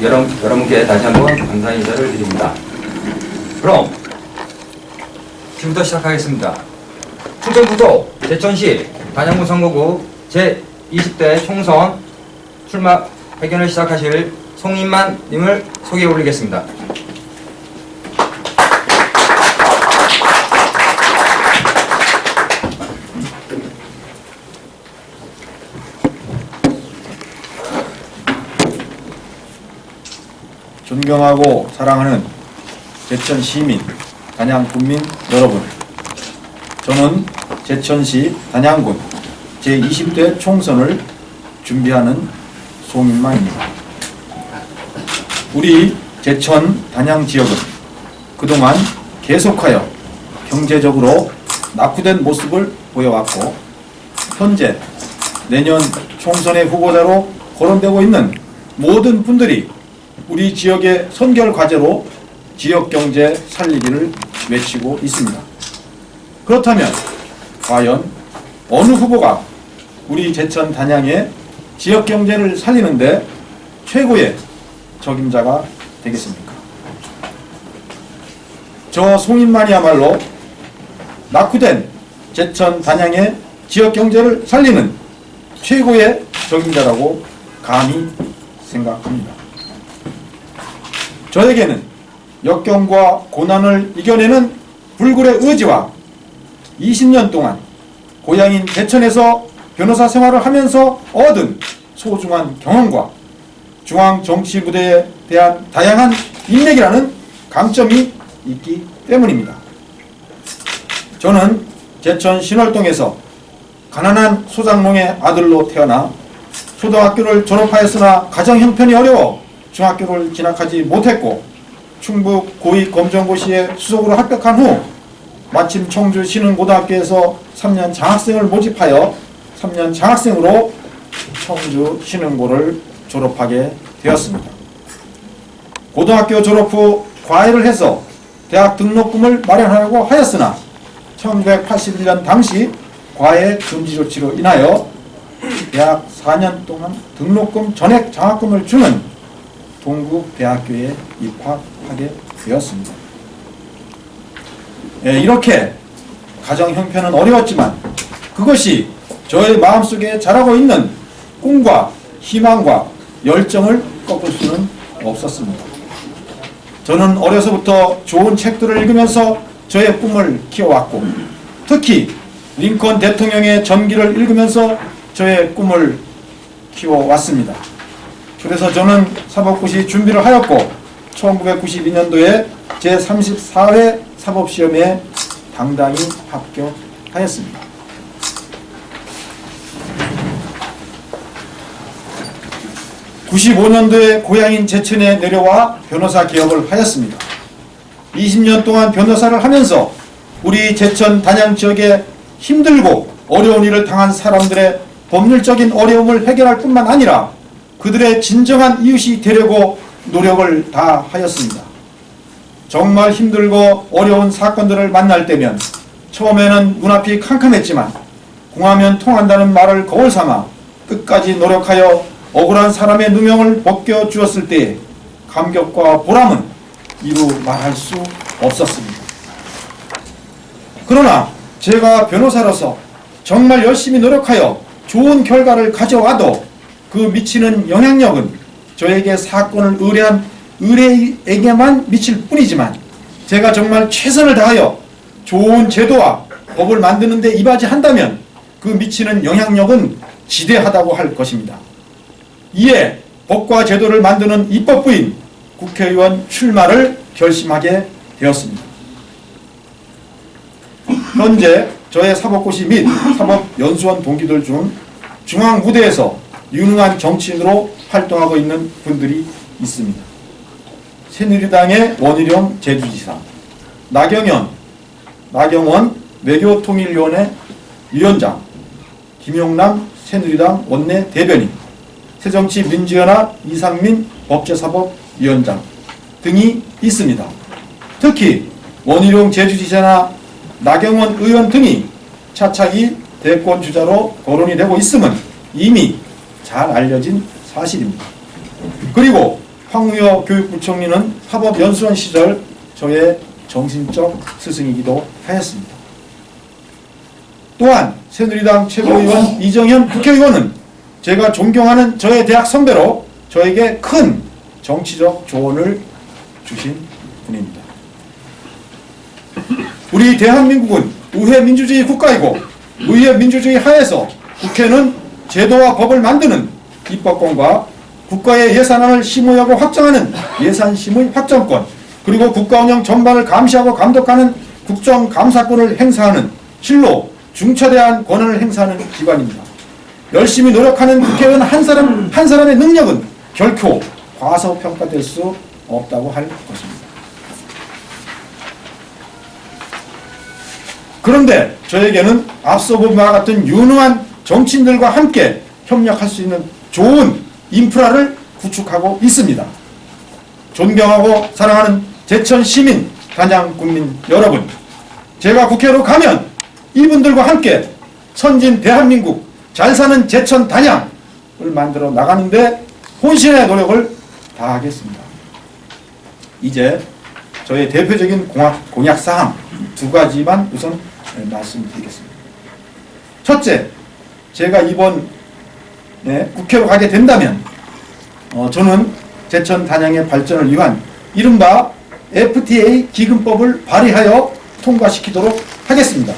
여러분, 여러분께 다시 한번 감사 인사를 드립니다. 그럼 지금부터 시작하겠습니다. 충청북도 제천시 단양군 선거구 제20대 총선 출마 회견을 시작하실 송인만 님을 소개해 올리겠습니다. 존경하고 사랑하는 제천 시민, 단양 군민 여러분. 저는 제천시 단양군 제20대 총선을 준비하는 송인만입니다. 우리 제천 단양 지역은 그동안 계속하여 경제적으로 낙후된 모습을 보여왔고 현재 내년 총선의 후보자로 거론되고 있는 모든 분들이 우리 지역의 선결 과제로 지역 경제 살리기를 외치고 있습니다. 그렇다면 과연 어느 후보가 우리 제천 단양의 지역 경제를 살리는데 최고의 적임자가 되겠습니까? 저 송인만이야말로 낙후된 제천 단양의 지역 경제를 살리는 최고의 적임자라고 감히 생각합니다. 저에게는 역경과 고난을 이겨내는 불굴의 의지와 20년 동안 고향인 대천에서 변호사 생활을 하면서 얻은 소중한 경험과 중앙 정치 무대에 대한 다양한 인맥이라는 강점이 있기 때문입니다. 저는 제천 신월동에서 가난한 소장농의 아들로 태어나 초등학교를 졸업하였으나 가정 형편이 어려워 중학교를 진학하지 못했고 충북 고위 검정고시에 수석으로 합격한 후 마침 청주 신흥고등학교에서 3년 장학생을 모집하여 3년 장학생으로 청주 신흥고를 졸업하게 되었습니다. 고등학교 졸업 후 과외를 해서 대학 등록금을 마련하려고 하였으나 1981년 당시 과외 금지 조치로 인하여 대학 4년 동안 등록금 전액 장학금을 주는 동국대학교에 입학하게 되었습니다. 예, 이렇게 가정 형편은 어려웠지만 그것이 저의 마음속에 자라고 있는 꿈과 희망과 열정을 꺾을 수는 없었습니다. 저는 어려서부터 좋은 책들을 읽으면서 저의 꿈을 키워왔고 특히 링컨 대통령의 전기를 읽으면서 저의 꿈을 키워왔습니다. 그래서 저는 사법고시 준비를 하였고 1992년도에 제34회 사법시험에 당당히 합격하였습니다. (95년도에) 고향인 제천에 내려와 변호사 개업을 하였습니다. 20년 동안 변호사를 하면서 우리 제천 단양 지역에 힘들고 어려운 일을 당한 사람들의 법률적인 어려움을 해결할 뿐만 아니라 그들의 진정한 이웃이 되려고 노력을 다 하였습니다. 정말 힘들고 어려운 사건들을 만날 때면 처음에는 눈앞이 캄캄했지만 공하면 통한다는 말을 거울 삼아 끝까지 노력하여 억울한 사람의 누명을 벗겨 주었을 때 감격과 보람은 이루 말할 수 없었습니다. 그러나 제가 변호사로서 정말 열심히 노력하여 좋은 결과를 가져와도 그 미치는 영향력은 저에게 사건을 의뢰한 의뢰에게만 미칠 뿐이지만 제가 정말 최선을 다하여 좋은 제도와 법을 만드는 데 이바지한다면 그 미치는 영향력은 지대하다고 할 것입니다. 이에 법과 제도를 만드는 입법부인 국회의원 출마를 결심하게 되었습니다. 현재 저의 사법고시 및 사법연수원 동기들 중 중앙 무대에서 유능한 정치인으로 활동하고 있는 분들이 있습니다. 새누리당의 원희룡 제주지사, 나경원, 나경원 외교통일위원회 위원장, 김용남 새누리당 원내 대변인, 새정치민주연합 이상민 법제사법위원장 등이 있습니다. 특히 원희룡 제주지사나 나경원 의원 등이 차차기 대권 주자로 거론이 되고 있음은 이미 잘 알려진 사실입니다. 그리고 황우여 교육부총리는 사법연수원 시절 저의 정신적 스승이기도 하였습니다. 또한 새누리당 최고위원 이정현 국회의원은 제가 존경하는 저의 대학 선배로 저에게 큰 정치적 조언을 주신 분입니다. 우리 대한민국은 의회 민주주의 국가이고 의회 민주주의 하에서 국회는 제도와 법을 만드는 입법권과 국가의 예산안을 심의하고 확정하는 예산심의 확정권 그리고 국가 운영 전반을 감시하고 감독하는 국정감사권을 행사하는 실로 중차대한 권한을 행사하는 기관입니다. 열심히 노력하는 국회의원 한 사람 한 사람의 능력은 결코 과소평가될 수 없다고 할 것입니다. 그런데 저에게는 앞서 본 바와 같은 유능한 정치인들과 함께 협력할 수 있는 좋은 인프라를 구축하고 있습니다. 존경하고 사랑하는 제천 시민, 단양 국민 여러분, 제가 국회로 가면 이분들과 함께 선진 대한민국 잘 사는 제천 단양을 만들어 나가는데 혼신의 노력을 다하겠습니다. 이제 저의 대표적인 공약, 공약 사항 두 가지만 우선 말씀드리겠습니다. 첫째, 제가 이번 네, 국회로 가게 된다면 어, 저는 제천 단양의 발전을 위한 이른바 FTA 기금법을 발의하여 통과시키도록 하겠습니다.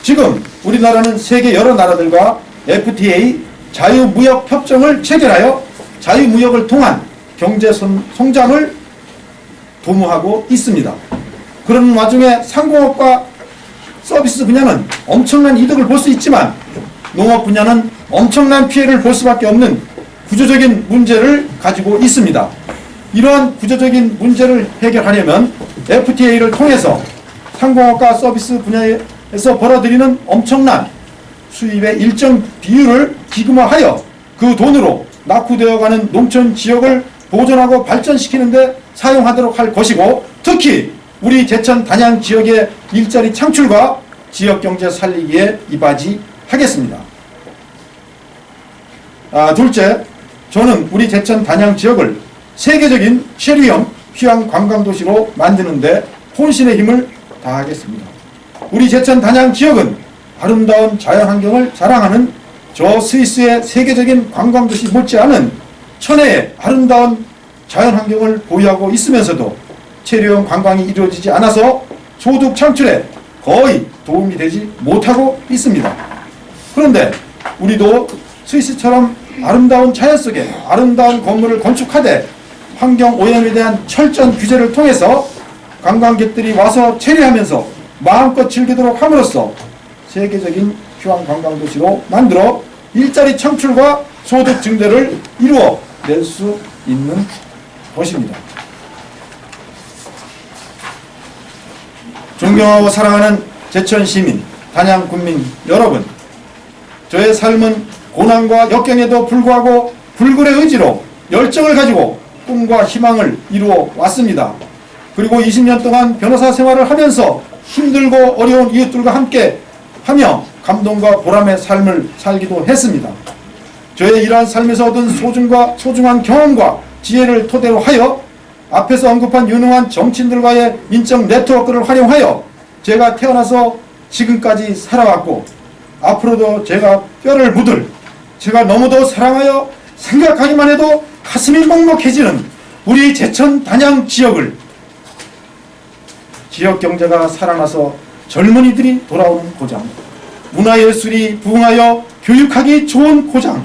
지금 우리나라는 세계 여러 나라들과 FTA 자유무역 협정을 체결하여 자유무역을 통한 경제 성- 성장을 도모하고 있습니다. 그런 와중에 상공업과 서비스 분야는 엄청난 이득을 볼 수 있지만 농업 분야는 엄청난 피해를 볼 수밖에 없는 구조적인 문제를 가지고 있습니다. 이러한 구조적인 문제를 해결하려면 FTA를 통해서 상공업과 서비스 분야에서 벌어들이는 엄청난 수입의 일정 비율을 기금화하여 그 돈으로 낙후되어가는 농촌 지역을 보존하고 발전시키는데 사용하도록 할 것이고 특히 우리 제천 단양 지역의 일자리 창출과 지역 경제 살리기에 이바지 하겠습니다. 아, 둘째, 저는 우리 제천 단양 지역을 세계적인 체류형 휴양 관광 도시로 만드는데 혼신의 힘을 다하겠습니다. 우리 제천 단양 지역은 아름다운 자연환경을 자랑하는 저 스위스의 세계적인 관광도시 못지않은 천혜의 아름다운 자연환경을 보유하고 있으면서도 체류형 관광이 이루어지지 않아서 소득 창출에 거의 도움이 되지 못하고 있습니다. 그런데 우리도 스위스처럼 아름다운 자연 속에 아름다운 건물을 건축하되 환경 오염에 대한 철저한 규제를 통해서 관광객들이 와서 체류하면서 마음껏 즐기도록 함으로써 세계적인 휴양 관광 도시로 만들어 일자리 창출과 소득 증대를 이루어 낼 수 있는 것입니다. 존경하고 사랑하는 제천 시민, 단양 국민 여러분, 저의 삶은 고난과 역경에도 불구하고 불굴의 의지로 열정을 가지고 꿈과 희망을 이루어 왔습니다. 그리고 20년 동안 변호사 생활을 하면서 힘들고 어려운 이웃들과 함께 하며 감동과 보람의 삶을 살기도 했습니다. 저의 이러한 삶에서 얻은 소중과 소중한 경험과 지혜를 토대로 하여 앞에서 언급한 유능한 정치인들과의 인적 네트워크를 활용하여 제가 태어나서 지금까지 살아왔고 앞으로도 제가 뼈를 묻을 제가 너무도 사랑하여 생각하기만 해도 가슴이 먹먹해지는 우리 제천 단양 지역을 지역 경제가 살아나서 젊은이들이 돌아오는 고장 문화예술이 부흥하여 교육하기 좋은 고장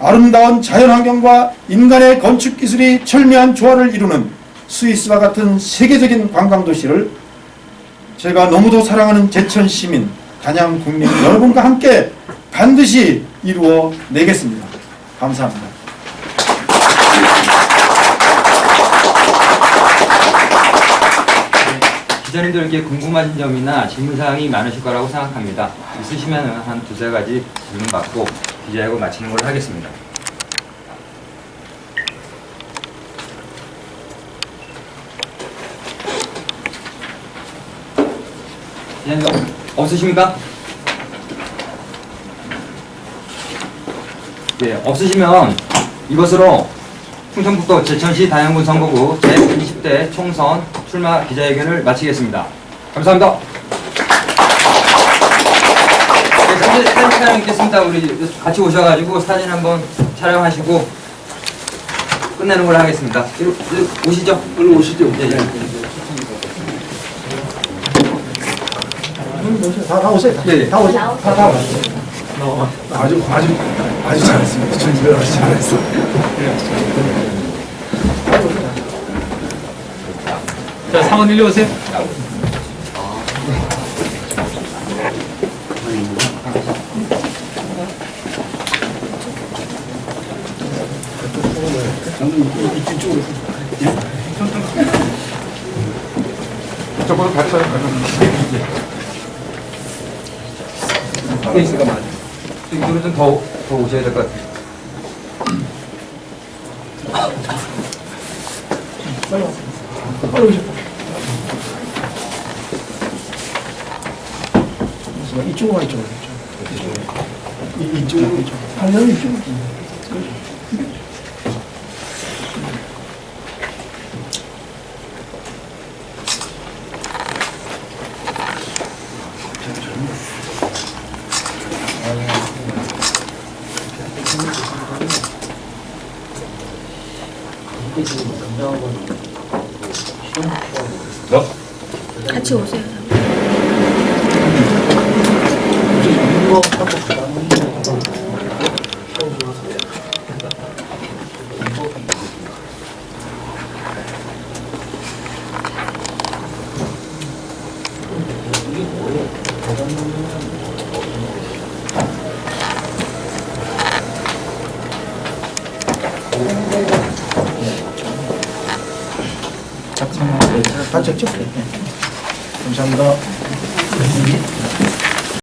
아름다운 자연환경과 인간의 건축기술이 철미한 조화를 이루는 스위스와 같은 세계적인 관광도시를 제가 너무도 사랑하는 제천 시민, 단양 국민 여러분과 함께 반드시 이루어 내겠습니다. 감사합니다. 기자님들께 궁금하신 점이나 질문사항이 많으실 거라고 생각합니다. 있으시면 한 두세 가지 질문 받고 기자회견 마치는 걸로 하겠습니다. 기자님 없으십니까? 네, 없으시면 이것으로 충청북도 제천시 단양군 선거구 제20대 총선 출마 기자회견을 마치겠습니다. 감사합니다. 네, 사진, 사진 촬영 있겠습니다. 우리 같이 오셔가지고 사진 한번 촬영하시고 끝내는 걸로 하겠습니다. 이리, 이리 오시죠. 얼른 오시죠. 예, 예. 다, 다 오세요. 예, 예. 다 오세요. 다, 다 오세요. 아주 아주 아주 잘했습니다. 준비를 아주 잘했어. 자, 상원 일로 오세요. 저보다 발사를 케이스가 많아요. 이쪽으로 좀 더, 더 오셔야 될 것 같아요. 이쪽으로 이쪽으로. 이- 이쪽으로 이쪽으로. 방향이 이쪽으로. 같이 오세요. 다적 죠? 감사합니